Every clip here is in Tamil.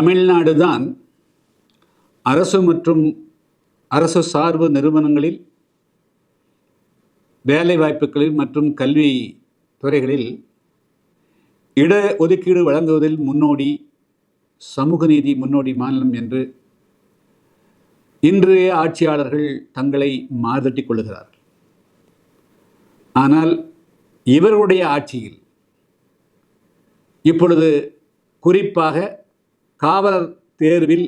தமிழ்நாடு தான் அரசு மற்றும் அரசு சார்பு நிறுவனங்களில் வேலை வாய்ப்புகளில் மற்றும் கல்வி துறைகளில் இட ஒதுக்கீடு வழங்குவதில் முன்னோடி சமூக நீதி முன்னோடி மாநிலம் என்று இன்றைய ஆட்சியாளர்கள் தங்களை மாதட்டி கொள்ளுகிறார்கள். ஆனால் இவர்களுடைய ஆட்சியில் இப்பொழுது குறிப்பாக காவலர் தேர்வில்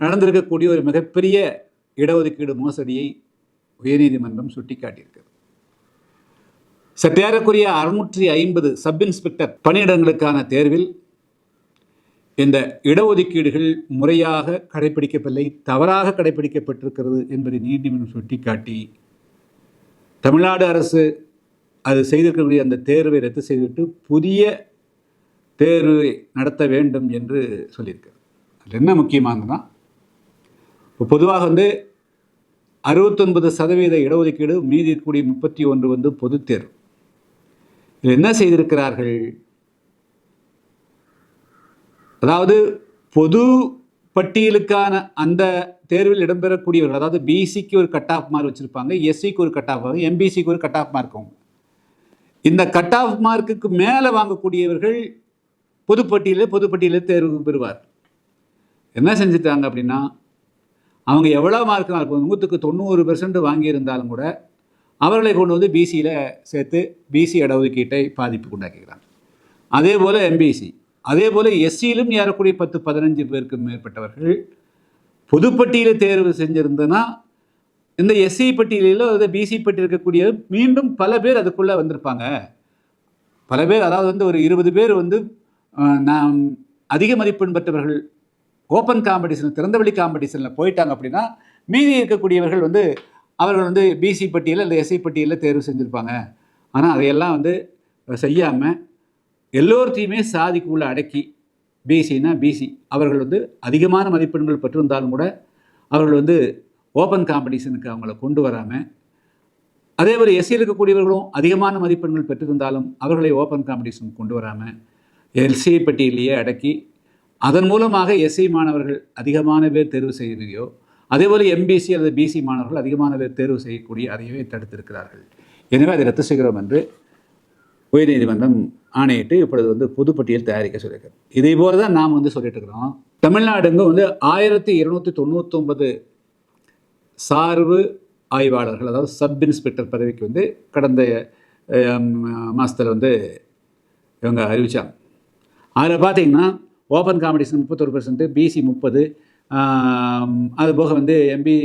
நடந்திருக்கக்கூடிய ஒரு மிகப்பெரிய இடஒதுக்கீடு மோசடியை உயர்நீதிமன்றம் சுட்டிக்காட்டியிருக்கிறது சற்றேறக்குரிய அறுநூற்றி ஐம்பது சப் இன்ஸ்பெக்டர் பணியிடங்களுக்கான தேர்வில் இந்த இடஒதுக்கீடுகள் முறையாக கடைபிடிக்கப்படவில்லை தவறாக கடைபிடிக்கப்பட்டிருக்கிறது என்பதை நீதிமன்றம் சுட்டிக்காட்டி தமிழ்நாடு அரசு அது செய்திருக்கக்கூடிய அந்த தேர்வை ரத்து செய்துவிட்டு புதிய தேர்வு நடத்த வேண்டும் என்று சொல்லியிருக்கார். அது என்ன முக்கியமானதுன்னா இப்போ பொதுவாக வந்து அறுபத்தொன்பது சதவீத இடஒதுக்கீடு மீதி கூடிய முப்பத்தி ஒன்று வந்து பொது தேர்வு. இதில் என்ன செய்திருக்கிறார்கள்? அதாவது பொது பட்டியலுக்கான அந்த தேர்வில் இடம்பெறக்கூடியவர்கள் அதாவது பிசிக்கு ஒரு கட் ஆஃப் மார்க் வச்சுருப்பாங்க எஸ்சிக்கு ஒரு கட் ஆஃப் எம்பிசிக்கு ஒரு கட் ஆஃப் மார்க் இந்த கட் ஆஃப் மார்க்குக்கு மேலே வாங்கக்கூடியவர்கள் பொதுப்பட்டியலில் பொதுப்பட்டியலில் தேர்வு பெறுவார். என்ன செஞ்சுட்டாங்க அப்படின்னா அவங்க எவ்வளோ மார்க்னால் இப்போ நூற்றுக்கு தொண்ணூறு பெர்சன்ட் வாங்கியிருந்தாலும் கூட அவர்களை கொண்டு வந்து பிசியில் சேர்த்து பிசி இடஒதுக்கீட்டை பாதிப்பு உண்டாக்கிக்கிறாங்க. அதே போல் எம்பிசி அதே போல் எஸ்சியிலும் ஏறக்கூடிய பத்து பதினஞ்சு பேருக்கு மேற்பட்டவர்கள் பொதுப்பட்டியலில் தேர்வு செஞ்சுருந்ததுன்னா இந்த எஸ்சி பட்டியலிலோ அதாவது பிசி பட்டியல் இருக்கக்கூடிய மீண்டும் பல பேர் அதுக்குள்ளே வந்திருப்பாங்க. பல பேர் அதாவது வந்து ஒரு இருபது பேர் வந்து நாம் அதிக மதிப்பெண் பெற்றவர்கள் ஓப்பன் காம்படிஷன் திறந்தவெளி காம்படிஷனில் போயிட்டாங்க அப்படின்னா மீதி இருக்கக்கூடியவர்கள் வந்து அவர்கள் வந்து பிசி பட்டியலில் இல்லை எஸ்சி பட்டியலில் தேர்வு செஞ்சுருப்பாங்க. ஆனால் அதையெல்லாம் வந்து செய்யாமல் எல்லோர்த்தையுமே சாதிக்குள்ளே அடக்கி பிசினா பிசி அவர்கள் வந்து அதிகமான மதிப்பெண்கள் பெற்றிருந்தாலும் கூட அவர்கள் வந்து ஓப்பன் காம்படிஷனுக்கு அவங்கள கொண்டு வராமல் அதே மாதிரி எஸ்சியில் இருக்கக்கூடியவர்களும் அதிகமான மதிப்பெண்கள் பெற்றிருந்தாலும் அவர்களை ஓப்பன் காம்படிஷன் கொண்டு வராமல் எல்சி பட்டியலையே அடக்கி அதன் மூலமாக எஸ்சி மாணவர்கள் அதிகமான பேர் தேர்வு செய்வதையோ அதேபோல் எம்பிசி அல்லது பிசி மாணவர்கள் அதிகமான பேர் தேர்வு செய்யக்கூடிய அதையவே தடுத்திருக்கிறார்கள். எனவே அதை ரத்து செய்கிறோம் என்று உயர்நீதிமன்றம் ஆணையிட்டு இப்பொழுது வந்து பொதுப்பட்டியல் தயாரிக்க சொல்லியிருக்காரு இதே போல தான் நாம் வந்து சொல்லிட்டு இருக்கிறோம். தமிழ்நாடுங்க வந்து ஆயிரத்தி இருநூற்றி தொண்ணூத்தொம்பது சார்பு ஆய்வாளர்கள் அதாவது சப் இன்ஸ்பெக்டர் பதவிக்கு வந்து கடந்த மாதத்தில் வந்து இவங்க அறிவித்தாங்க அதில் பார்த்தீங்கன்னா ஓப்பன் காம்படிஷன் முப்பத்தொரு பெர்சன்ட்டு பிசி முப்பது அது போக வந்து எம்பிசி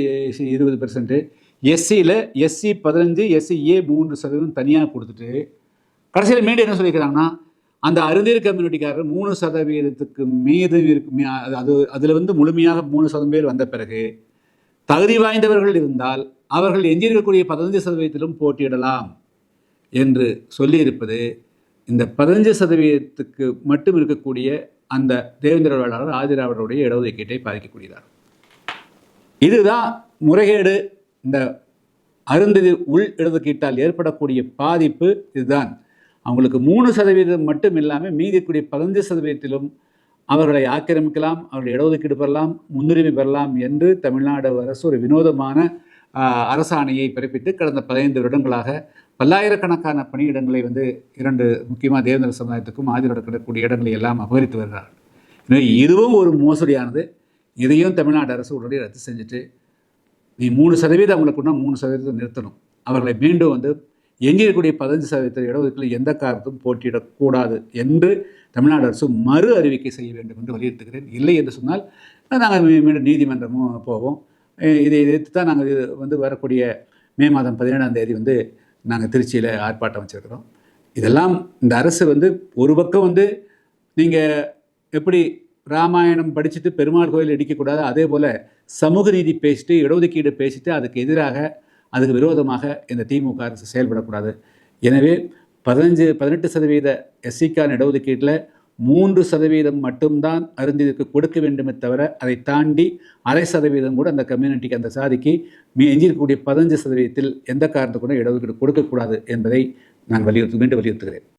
இருபது பெர்சன்ட்டு எஸ்சியில் எஸ்சி பதினஞ்சு எஸ்சி ஏ மூன்று சதவீதம் தனியாக கொடுத்துட்டு கடைசியில் மீண்டும் என்ன சொல்லியிருக்கிறாங்கன்னா அந்த அருந்தீர் கம்யூனிட்டிக்காரர் மூணு சதவீதத்துக்கு மீது இருக்கு அது- அது அதில் வந்து முழுமையாக மூணு சதவீதம் பேர் வந்த பிறகு தகுதி வாய்ந்தவர்கள் இருந்தால் அவர்கள் எஞ்சியிருக்கக்கூடிய பதினஞ்சு சதவீதத்திலும் போட்டியிடலாம் என்று சொல்லியிருப்பது இந்த பதினஞ்சு சதவீதத்துக்கு மட்டும் இருக்கக்கூடிய அந்த தேவேந்திர வேளாளர் ஆதிராவிடருடைய இடஒதுக்கீட்டை பாதிக்கக்கூடியதார். இதுதான் முறைகேடு. இந்த அருந்ததி உள் இடதுக்கீட்டால் ஏற்படக்கூடிய பாதிப்பு இதுதான். அவங்களுக்கு மூணு சதவீதம் மட்டும் இல்லாமல் மீதிக்கூடிய பதினஞ்சு சதவீதத்திலும் அவர்களை ஆக்கிரமிக்கலாம் அவர்கள் இடஒதுக்கீடு பெறலாம் முன்னுரிமை பெறலாம் என்று தமிழ்நாடு அரசு ஒரு வினோதமான அரசாணையை பிறப்பித்து கடந்த பதினைந்து வருடங்களாக பல்லாயிரக்கணக்கான பணியிடங்களை வந்து இரண்டு முக்கியமாக தேவேந்திர சமுதாயத்துக்கும் ஆதிரோட கிடக்கூடிய இடங்களை எல்லாம் அபகரித்து வருகிறார்கள். எனவே இதுவும் ஒரு மோசடியானது. இதையும் தமிழ்நாடு அரசு உடனடியாக ரத்து செஞ்சுட்டு நீ மூணு சதவீதம் அவங்களுக்குன்னா மூணு சதவீதத்தை நிறுத்தணும். அவர்களை மீண்டும் வந்து எஞ்சியிருக்கக்கூடிய பதினஞ்சு சதவீத இடஒதுக்கீடு எந்த காரணத்தும் போட்டியிடக்கூடாது என்று தமிழ்நாடு அரசு மறு அறிவிக்கை செய்ய வேண்டும் என்று வலியுறுத்துகிறேன். இல்லை என்று சொன்னால் நாங்கள் மீண்டும் நீதிமன்றமும் போவோம். இதை எதிர்த்து தான் நாங்கள் இது வந்து வரக்கூடிய மே மாதம் பதினேழாம் தேதி வந்து நாங்கள் திருச்சியில் ஆர்ப்பாட்டம் வச்சுருக்கிறோம். இதெல்லாம் இந்த அரசு வந்து ஒரு பக்கம் வந்து நீங்கள் எப்படி ராமாயணம் படிச்சுட்டு பெருமாள் கோயில் இடிக்கக்கூடாது அதே போல் சமூக நீதி பேசிட்டு இடஒதுக்கீடு பேசிட்டு அதுக்கு எதிராக அதுக்கு விரோதமாக இந்த திமுக அரசு செயல்படக்கூடாது. எனவே பதினஞ்சு பதினெட்டு சதவீத எஸ்சிக்கான இடஒதுக்கீட்டில் மூன்று சதவீதம் மட்டும்தான் அருந்திற்கு கொடுக்க வேண்டுமே தவிர அதை தாண்டி அரை சதவீதம் கூட அந்த கம்யூனிட்டிக்கு அந்த சாதிக்கு மீ எஞ்சியிருக்கக்கூடிய பதினஞ்சு சதவீதத்தில் எந்த காரணத்துக்கு கூட இடஒதுக்கீடு கொடுக்கக்கூடாது என்பதை நான் வலியுறுத்து மீண்டும் வலியுறுத்துகிறேன்.